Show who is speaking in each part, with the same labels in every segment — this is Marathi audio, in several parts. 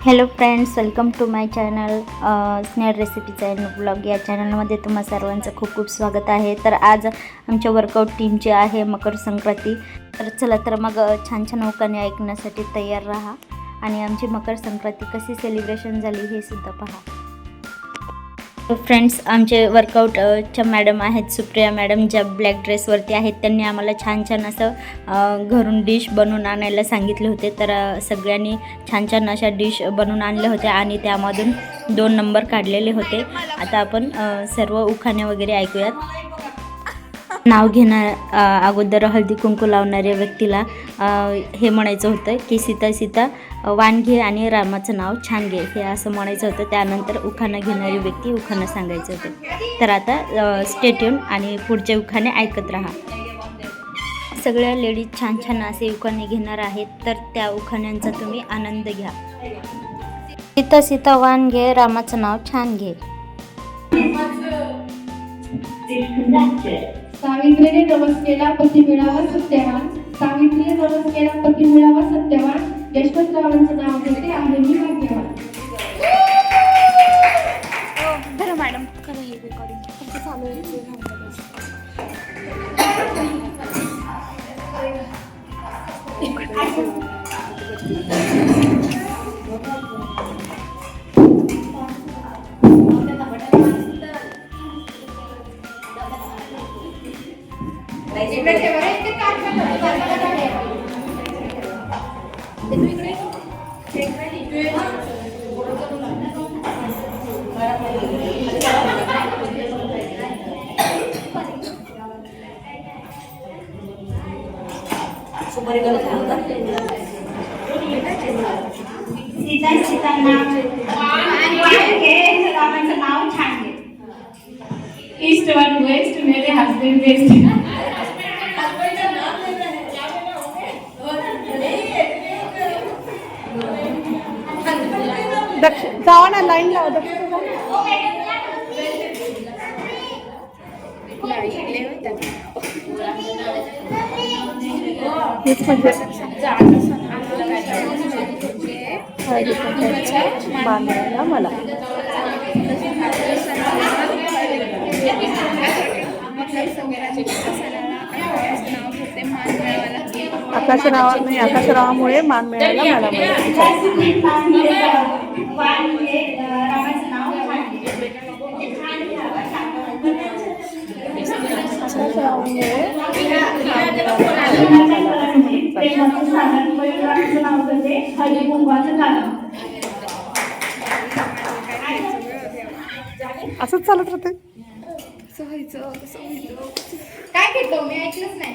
Speaker 1: Hello friends welcome to my channel Snehal recipes and blog या चॅनलमध्ये तुम्हा सर्वांचं खूप खूप स्वागत आहे. तर आज आमच्या वर्कआउट टीमची आहे मकर संक्रांती तर चला तर मग छान छान उकाने ऐकण्यासाठी तयार राहा. आणि आमची मकर संक्रांती कशी सेलिब्रेशन झाली हे सुद्धा पहा. फ्रेंड्स आमचे वर्कआउटच्या मॅडम आहेत सुप्रिया मॅडम ज्या ब्लॅक ड्रेसवरती आहेत त्यांनी आम्हाला छान छान असं घरून डिश बनवून आणायला सांगितले होते. तर सगळ्यांनी छान छान अशा डिश बनवून आणल्या होत्या आणि त्यामधून दोन नंबर काढलेले होते. आता आपण सर्व उखाणे वगैरे ऐकूयात. नाव घेणार अगोदर हळदी कुंकू लावणाऱ्या व्यक्तीला हे म्हणायचं होतं की सीता सीता वाण घे आणि रामाचं नाव छान घे. हे असं म्हणायचं होतं. त्यानंतर उखाणं घेणारी व्यक्ती उखाणं सांगायचं होतं. तर आता स्टेट येऊन आणि पुढचे उखाणे ऐकत राहा. सगळ्या लेडीज छान छान असे उखाणे घेणार आहेत तर त्या उखाण्यांचा तुम्ही आनंद घ्या. सीता सीता वाण घे रामाचं नाव छान घे.
Speaker 2: सावित्रीने नवस केला पती मिळावा सत्यवान. सावित्रीने नवस केला पती मिळावा सत्यवान. यशवंतरावांचं नाव घेते आहे मी भाग्यवान.
Speaker 1: सीता सीता नाव घे रामाचं नाव छान घे
Speaker 2: ईस्ट वन वेस्ट मेरे हस्बैंड वेस्ट.
Speaker 3: दक्षिण जावा ना लाईन लावा दक्षिण हेच म्हणजे नाव घेते मान मिळवायला. आकाशरावा नाही आकाशरावामुळे मान मिळाला मला असंच चालत राहते.
Speaker 2: काय घेतो मी ऐकलंच नाही.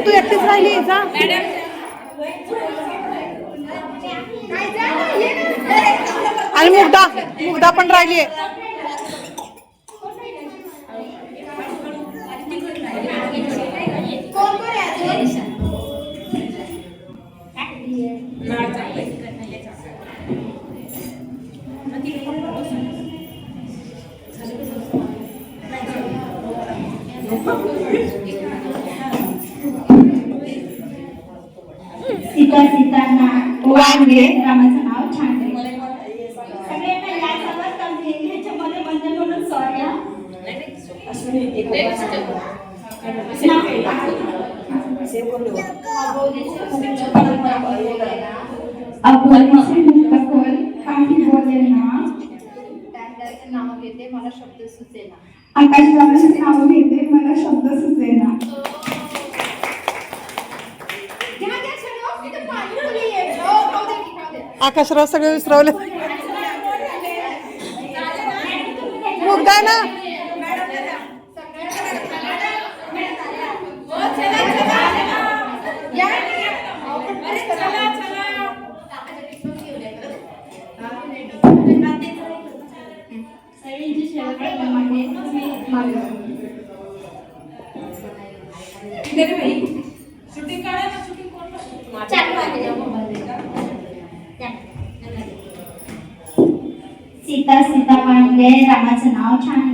Speaker 3: अगं तू एकटीच राहिली जा. आणि मुग्धा मुग्धा पण राहिली
Speaker 2: कोण कोण आहे अजून?
Speaker 1: सीता सीतांना वाण घे रामाचं नाव छान घे सगळ्यांना या सगळं कमी ह्याच्यामध्ये म्हणजे म्हणून सॉरी आपण
Speaker 2: खोल, काही बोलले ना त्याचं नाव घेते मला शब्द सुचेना
Speaker 4: आकाशरावांचे नाव घेते मला शब्द सुचेना
Speaker 2: सगळं.
Speaker 3: आकाशराव सगळे विसरवले मुद्दा ना
Speaker 1: सीता सीता मांडले रामाचं नाव छान.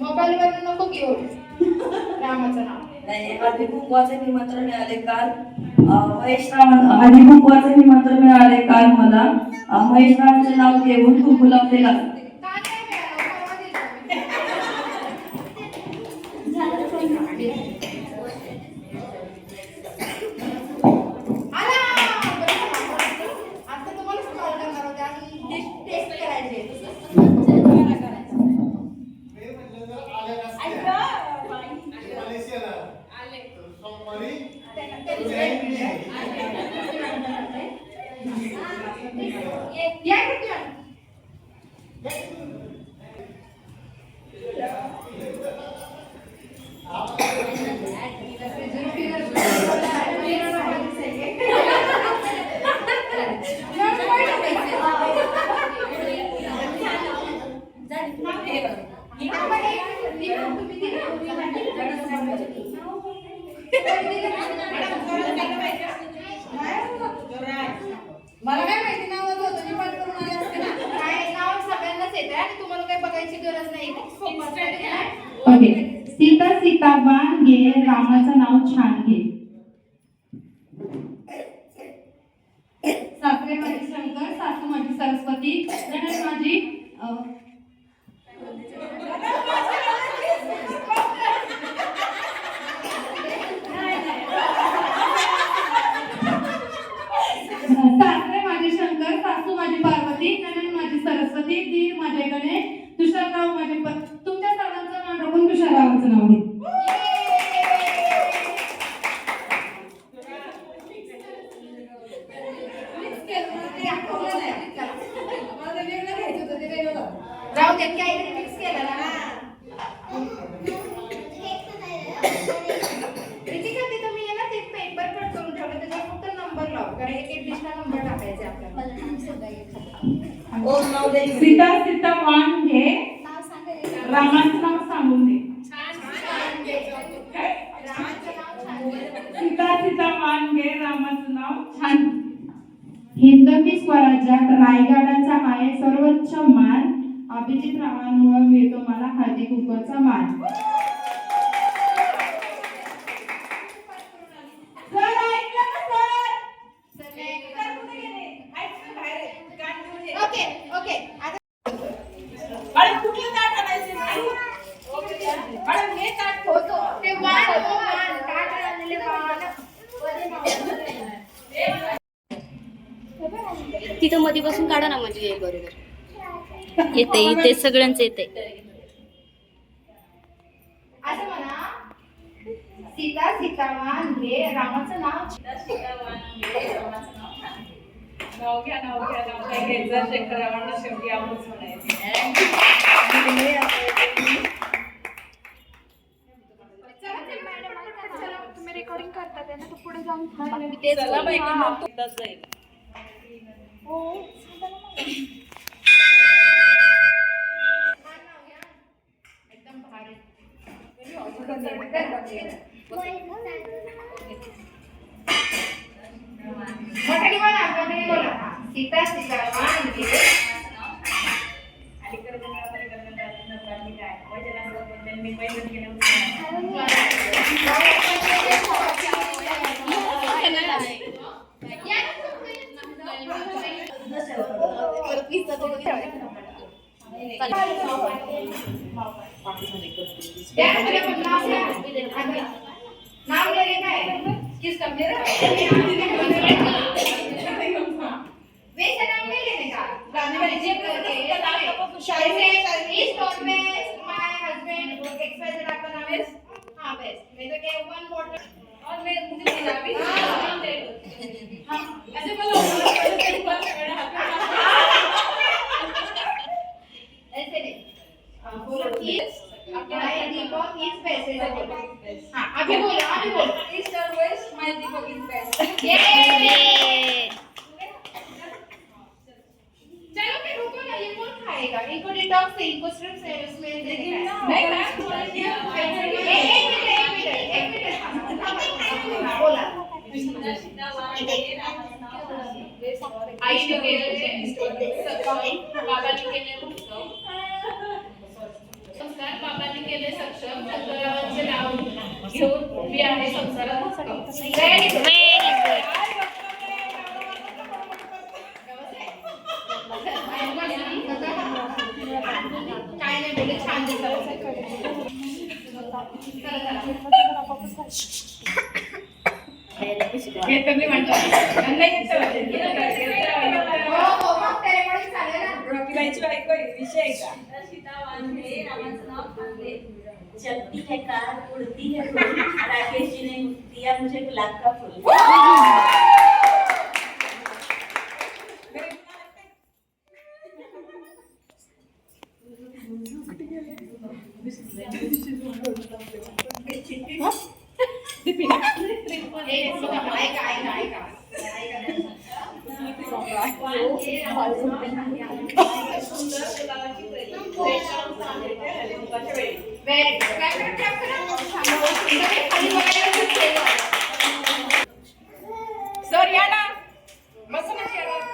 Speaker 2: मोबाईल वर नको घेऊ. रामाचं नाव.
Speaker 5: नाही हळदी कुंकवाचे निमंत्रण मिळाले काल. महेश राव हळदी कुंकवाचे निमंत्रण मिळाले काल मला. महेश रावांचे नाव घेऊन कुंकू लावले का
Speaker 2: का नाही मिळालं? परवा दिलं. आला! आता तुम्हालाच call करणार होते. अजून dish taste करायचे. या इकडे या. मला काय माहिती नाव होतं मी पाठ करून आले असते ना काय नाव सगळ्यांनाच येते आणि तुम्हाला काही बघायची गरज नाही ओके सीता सीता बाण घे रामाचं नाव छान घे सासरे माझे शंकर सासू माझी सरस्वती नणंद माझी अं, सासरे माझे शंकर सासू माझी पार्वती नणंद माझी सरस्वती दीर माझे गणेश तुषारराव माझे प- तुमच्या सर्वांचं नाव राखून तुषाररावांचं नाव घे राहू देत काहीतरी मिक्स केलं ना प्रीतिका तिथं मी आहे ना ते पेपर कट करून ठेवलं त्याच्यावर फक्त नंबर लाव कारण एक एक डिशला नंबर टाकायचे आपल्याला
Speaker 3: सीता सीता वाण घे रामाचं नाव सांगून दे. सीता सीता वाण घे रामाचं नाव छान
Speaker 2: हिंदवी स्वराज्यात रायगडाचा आहे सर्वोच्च मान. अभिजित रावांमुळे मिळतो मला हळदी कुंकवाचा मान ओके ओके
Speaker 3: अरे कुठलं ताट आणायचं अरे हे ताट
Speaker 2: होतो ते वाण हो, वाण ताट आणलेले वाण
Speaker 6: तिथं मध्ये बसून काढा ना म्हणजे येईल बरोबर.
Speaker 1: येते इथे सगळ्यांचं येते.
Speaker 2: असं म्हणा. सीता सीता वाण घे रामाचं नाव
Speaker 3: नाव घ्या नाव घ्या नाव घ्यायचं शेवटी आपणच म्हणायचं. चला बाई गंमत तुमचाच जाईल
Speaker 2: एकदम भारी मोठ्याने बोला मोठ्याने बोला सीता सीता वाण घे द्या, मला पण नाव द्या. आधी. नाव लिहिले काय किस समजे रे? वेचं नाव नाही लिहिले का? म्हणजे जे करते, जैसे इस non veg, my husband, XYZ आपलं नाव आहे? हा, best. नाही तर काय one bottle. और मैं मुझे गुलाबी. हा.
Speaker 3: असं मला ओळख पडलं तरी पण सगळ्यांना हात
Speaker 2: ऐसे नहीं. हाँ, बोलो किस my दीपक is best. ऐसे बोलो. हाँ, अभी बोलो अभी बोलो
Speaker 3: ईस्ट और west my Deepak is best
Speaker 2: ये चलो फिर रुको ना ये कौन खाएगा का इनको डिटॉक्स है इनको सिर्फ स्मेल देने का
Speaker 3: नाही
Speaker 2: है
Speaker 3: का?
Speaker 2: एक एक मिनट एक मिनट एक मिनट बोला
Speaker 3: आई ने केलेले बाबांनी केले उत्सव संस्कार बाबांनी केले सक्षम शंकरावांचे नाव घेऊन उभी आहे संसारात
Speaker 2: व्हेरी गुड छान
Speaker 3: हे तर मी म्हणतो रॉकीबाईची बायको विषय आहे का
Speaker 5: चलती है कार उड़ती है राकेश जी ने दिया मुझे गुलाब का फूल
Speaker 2: एक मिनिट, ऐका ऐका ऐका Very good. Clap करा, clap करा. छान. खाली बघायला खूप केलं.
Speaker 3: सर या ना मस्त ना चेहरा.
Speaker 2: ये बघा रे, बघा रे, काय नाही, अभिजित येत आहे. काय घाललंय? ये ना, आता पुन्हा एकदा घ्या. Very good.
Speaker 6: अंकिताला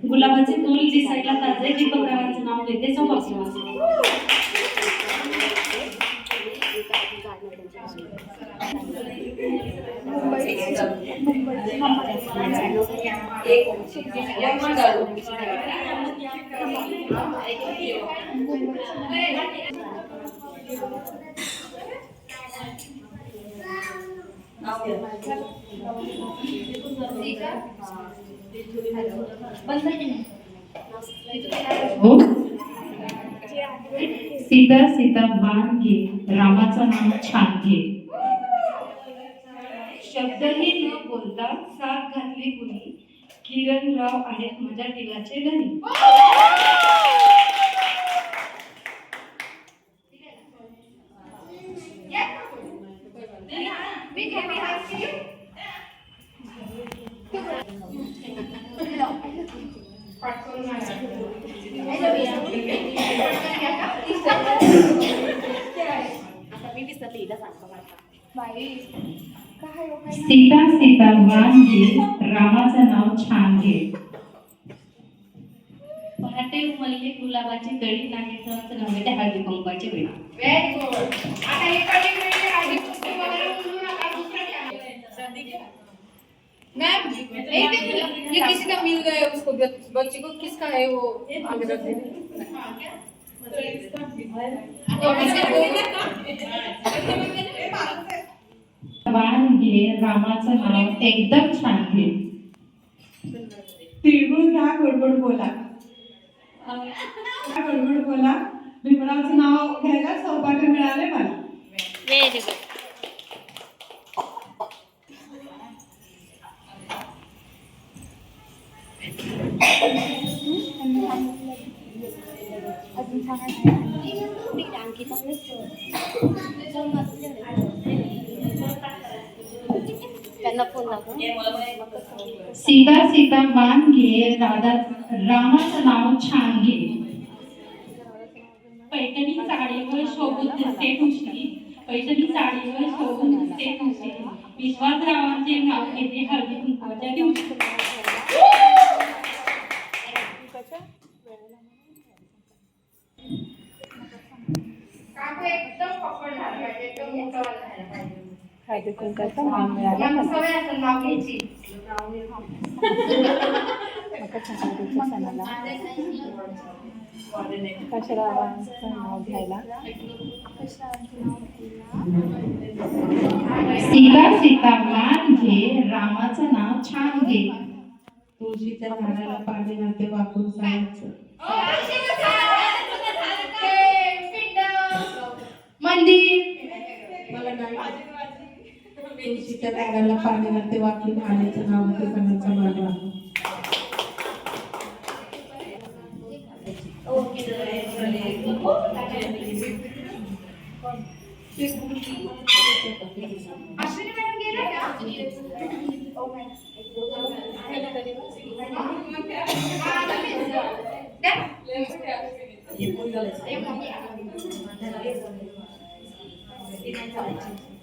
Speaker 7: गुलाबाचे फूल दिसायला ताजे दीपकरावांचं नाव घेते सौभाग्यवान
Speaker 4: सीता सीता बाण घे. रामाचं नाव छान घे. शब्दही न बोलता साथ घातली कुणी? किरणराव आहेत माझ्या दिलाचे धनी.
Speaker 6: मी हिला सांगतो मला.
Speaker 4: सीता सीता बाण घे रामाचं नाव छान घे.
Speaker 7: पहाटे उमलले गुलाबाची कळी नागेश्वराचं नाव घेते हळदी कुंकवाची वेळ.
Speaker 2: आता हे मिळते वगैरे नका, दुसरं घ्या.
Speaker 3: मैम ये किसी का मिल गया उसको? बच्चे को किसका है वो? आगे रख दे
Speaker 4: बाण घे रामाचं नाव एकदम छान घे
Speaker 8: तिळगुळ घ्या गोडगोड बोला? घ्या, गोडगोड बोला? भीमरावचं नाव घ्यायला सौभाग्य मिळाले मला.
Speaker 5: व्हेरी गुड
Speaker 6: त्यांना फोन लाव
Speaker 4: सीता सीता बाण घे राधा रामाचं नाव छान घे.
Speaker 7: पैठणी साडीवर शोभून दिसते खुशी पैठणी साडीवर शोभून दिसते खुशी विश्वासरावांचे नाव घेते हळदी कुंकवाच्या दिवशी
Speaker 2: काकू एकदम पकड झाला पाहिजे, एकदम मोठा झाला पाहिजे. सवय असेल नाव
Speaker 9: घ्यायला?
Speaker 4: सीता सीता मान घे रामाचं नाव छान घे. तुळशीच्या झाडाला पाणी घालते वाकून जायचं मंदिर मला नाही त्या झाडाला पाणी घालते वाकी पाण्याचं नाव होते सणाचा मानवा
Speaker 2: Thank you.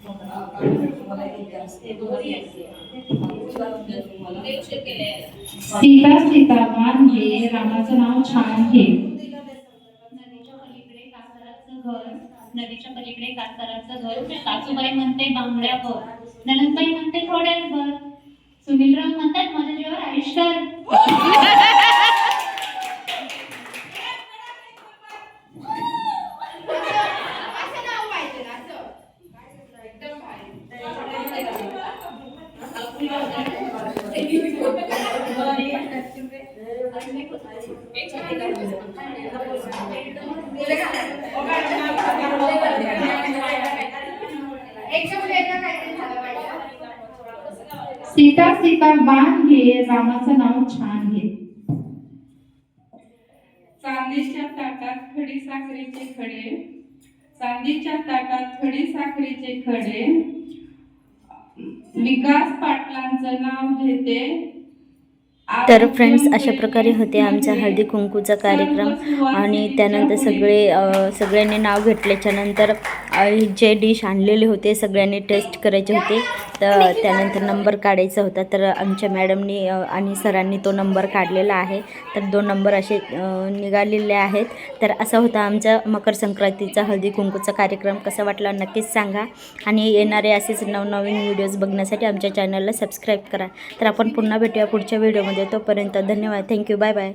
Speaker 4: सीता सीता मान घे रामाचं नाव छान घे.
Speaker 7: नदीच्या पलीकडे कासाराचं घर नदीच्या पलीकडे कासाराचं घर. सासूबाई म्हणते बांगड्या भर ननंदबाई म्हणते थोड्याच भर सुनीलराव म्हणतात माझ्या जीवावर आयुष्य
Speaker 2: असं नाव पाहिजे ना असं एकदम भारी एकदम वेगळं काहीतरी झालं पाहिजे
Speaker 4: सीता सीता मान घे रामाचं नाव छान घे.
Speaker 3: चांदीच्या ताटात खडी साखरेचे खडे. चांदीच्या ताटात खडी साखरेचे खडे. विकास पाटलांचं नाव घेते.
Speaker 1: तर फ्रेंड्स अशा प्रकारे होते आमचा हळदी कुंकूचा कार्यक्रम. आणि त्यानंतर सगळे सगळ्यांनी नाव घेतल्याच्यानंतर जे डिश आणलेले होते सगळ्यांनी टेस्ट करायचे होते. तर त्यानंतर नंबर काढायचा होता. तर आमच्या मॅडमनी आणि सरांनी तो नंबर काढलेला आहे. तर दोन नंबर असे निघालेले आहेत. तर असा होता आमचा मकर संक्रांतीचा हळदी कुंकूचा कार्यक्रम. कसा वाटला नक्कीच सांगा. आणि येणारे असेच नवनवीन व्हिडिओज बघण्यासाठी आमच्या चॅनलला सबस्क्राईब करा. तर आपण पुन्हा भेटूया पुढच्या व्हिडिओमध्ये तोपर्यंत धन्यवाद. Thank you bye bye